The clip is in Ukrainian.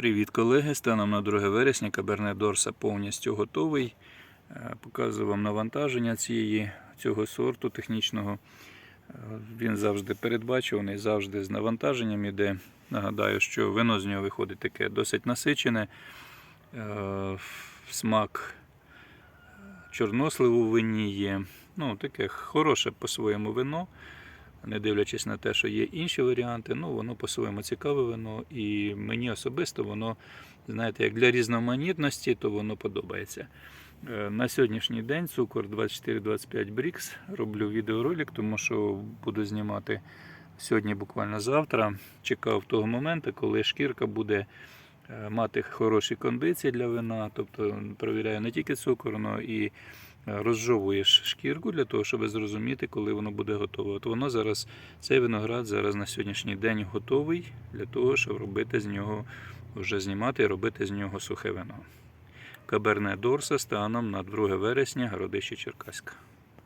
Привіт, колеги! Станом на 2 вересня Каберне Дорса повністю готовий. Е, Показую вам навантаження цієї, цього сорту технічного. Е, Він завжди передбачуваний, завжди з навантаженням іде. Нагадаю, що вино з нього виходить таке досить насичене. Е, Смак чорносливу вині є. Ну, таке хороше по-своєму вино не дивлячись на те, що є інші варіанти, ну воно по-своєму цікаве вино, і мені особисто воно, знаєте, як для різноманітності, то воно подобається. Е, На сьогоднішній день цукор 24-25 Брікс. Роблю відеоролик, тому що буду знімати сьогодні, буквально завтра. Чекав того моменту, коли шкірка буде е, мати хороші кондиції для вина. Тобто перевіряю не тільки цукор, але і розжовуєш шкірку для того, щоб зрозуміти, коли воно буде готове. От воно зараз, цей виноград зараз на сьогоднішній день готовий для того, щоб робити з нього, вже знімати і робити з нього сухе вино. Каберне Дорса станом на 2 вересня, городище Черкаська.